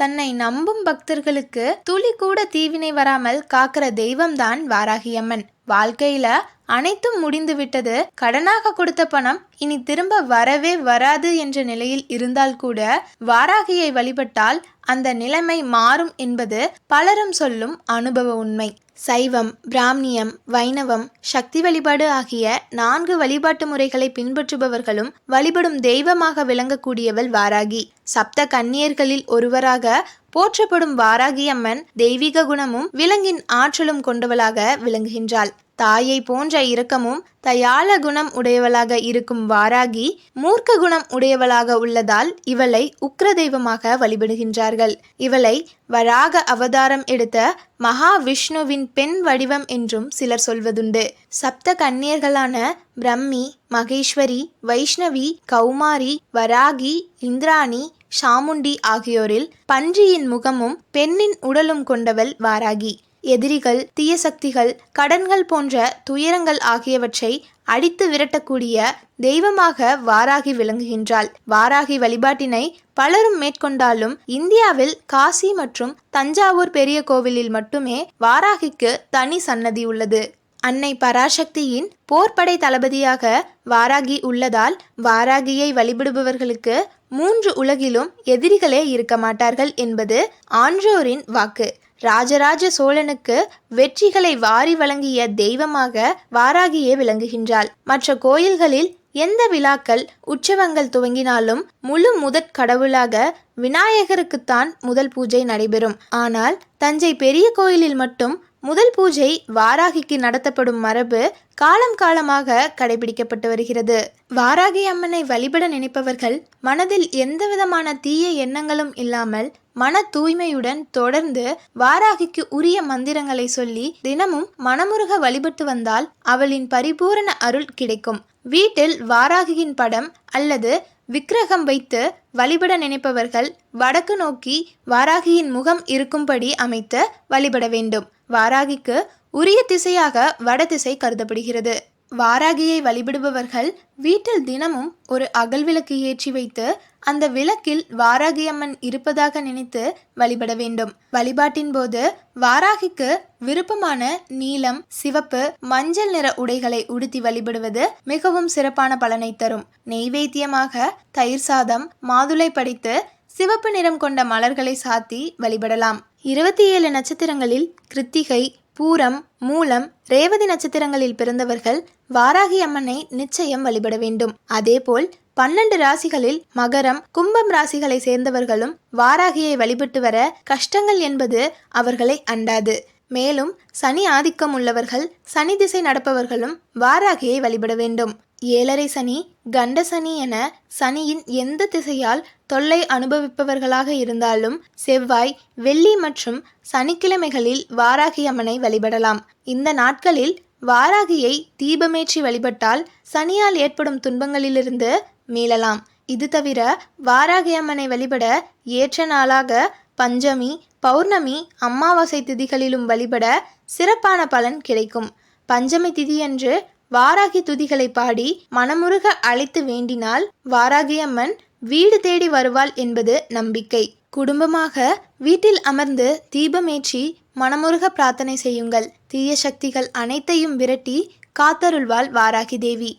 தன்னை நம்பும் பக்தர்களுக்கு துளி கூட தீவினை வராமல் காக்கிற தெய்வம்தான் வாராகியம்மன். வாழ்க்கையில அனைத்தும் முடிந்து விட்டது. கடனாக கொடுத்த பணம் இனி திரும்ப வரவே வராது என்ற நிலையில் இருந்தால் கூட வாராகியை வழிபட்டால் அந்த நிலைமை மாறும் என்பது பலரும் சொல்லும் அனுபவ உண்மை. சைவம் பிராமணியம் வைணவம் சக்தி வழிபாடு ஆகிய நான்கு வழிபாட்டு முறைகளை பின்பற்றுபவர்களும் வழிபடும் தெய்வமாக விளங்கக்கூடியவள் வாராகி. சப்த கன்னியர்களில் ஒருவராக போற்றப்படும் வாராகி அம்மன் தெய்வீக குணமும் விலங்கின் ஆற்றலும் கொண்டவளாக விளங்குகின்றாள். தாயை போன்ற இரக்கமும் தயால குணம் உடையவளாக இருக்கும் வாராகி மூர்க்க குணம் உடையவளாக உள்ளதால் இவளை உக்ர தெய்வமாக வழிபடுகின்றார்கள். இவளை வராக அவதாரம் எடுத்த மகாவிஷ்ணுவின் பெண் வடிவம் என்றும் சிலர் சொல்வதுண்டு. சப்த கன்னியர்களான பிரம்மி மகேஸ்வரி வைஷ்ணவி கௌமாரி வராகி இந்திராணி சாமுண்டி ஆகியோரில் பன்றியின் முகமும் பெண்ணின் உடலும் கொண்டவள் வாராகி. எதிரிகள் தீய சக்திகள் கடன்கள் போன்ற துயரங்கள் ஆகியவற்றை அடித்து விரட்டக்கூடிய தெய்வமாக வாராகி விளங்குகின்றாள். வாராகி வழிபாட்டினை பலரும் மேற்கொண்டாலும் இந்தியாவில் காசி மற்றும் தஞ்சாவூர் பெரிய கோவிலில் மட்டுமே வாராகிக்கு தனி சன்னதி உள்ளது. அன்னை பராசக்தியின் போர்ப்படை தளபதியாக வாராகி உள்ளதால் வாராகியை வழிபடுபவர்களுக்கு மூன்று உலகிலும் எதிரிகளே இருக்க மாட்டார்கள் என்பது ஆன்றோரின் வாக்கு. ராஜராஜ சோழனுக்கு வெற்றிகளை வாரி வழங்கிய தெய்வமாக வாராகியே விளங்குகின்றாள். மற்ற கோயில்களில் எந்த விழாக்கள் உற்சவங்கள் துவங்கினாலும் முழு முதற் கடவுளாக விநாயகருக்குத்தான் முதல் பூஜை நடைபெறும். ஆனால் தஞ்சை பெரிய கோயிலில் மட்டும் முதல் பூஜை வாராகிக்கு நடத்தப்படும் மரபு காலம் காலமாக கடைபிடிக்கப்பட்டு வருகிறது. வாராகி அம்மனை வழிபட நினைப்பவர்கள் மனதில் எந்தவிதமான தீய எண்ணங்களும் இல்லாமல் மன தூய்மையுடன் தொடர்ந்து வாராகிக்கு உரிய மந்திரங்களை சொல்லி தினமும் மனமுருக வழிபட்டு வந்தால் அவளின் பரிபூரண அருள் கிடைக்கும். வீட்டில் வாராகியின் படம் அல்லது விக்கிரகம் வைத்து வழிபட நினைப்பவர்கள் வடக்கு நோக்கி வாராகியின் முகம் இருக்கும்படி அமைத்து வழிபட வேண்டும். வாராகிக்கு உரிய திசையாக வடதிசை கருதப்படுகிறது. வாராகியை வழிபடுபவர்கள் வீட்டில் தினமும் ஒரு அகல் விளக்கு ஏற்றி வைத்து அந்த விளக்கில் வாராகியம்மன் இருப்பதாக நினைத்து வழிபட வேண்டும். வழிபாட்டின் போது வாராகிக்கு விருப்பமான நீலம் சிவப்பு மஞ்சள் நிற உடைகளை உடுத்தி வழிபடுவது மிகவும் சிறப்பான பலனை தரும். நெய்வேத்தியமாக தயிர் சாதம் மாதுளை படித்து சிவப்பு நிறம் கொண்ட மலர்களை சாத்தி வழிபடலாம். இருபத்தி ஏழு நட்சத்திரங்களில் கிருத்திகை பூரம் மூலம் ரேவதி நட்சத்திரங்களில் பிறந்தவர்கள் வாராகி அம்மனை நிச்சயம் வழிபட வேண்டும். அதேபோல் பன்னெண்டு ராசிகளில் மகரம் கும்பம் ராசிகளை சேர்ந்தவர்களும் வாராகியை வழிபட்டு வர கஷ்டங்கள் என்பது அவர்களை அண்டாது. மேலும் சனி ஆதிக்கம் உள்ளவர்கள் சனி திசை நடப்பவர்களும் வாராகியை வழிபட வேண்டும். ஏழரை சனி கண்ட சனி என சனியின் எந்த திசையால் தொல்லை அனுபவிப்பவர்களாக இருந்தாலும் செவ்வாய் வெள்ளி மற்றும் சனிக்கிழமைகளில் வாராகி அம்மனை வழிபடலாம். இந்த நாட்களில் வாராகியை தீபமேற்றி வழிபட்டால் சனியால் ஏற்படும் துன்பங்களிலிருந்து மீளலாம். இது தவிர வாராகி அம்மனை வழிபட ஏற்ற நாளாக பஞ்சமி பௌர்ணமி அமாவாசை திதிகளிலும் வழிபட சிறப்பான பலன் கிடைக்கும். பஞ்சமி திதியன்று வாராகி துதிகளை பாடி மனமுருக அழைத்து வேண்டினால் வாராகி அம்மன் வீடு தேடி வருவாள் என்பது நம்பிக்கை. குடும்பமாக வீட்டில் அமர்ந்து தீபமேற்றி மனமுருக பிரார்த்தனை செய்யுங்கள். தீய சக்திகள் அனைத்தையும் விரட்டி காத்தருள்வாள் வாராகி தேவி.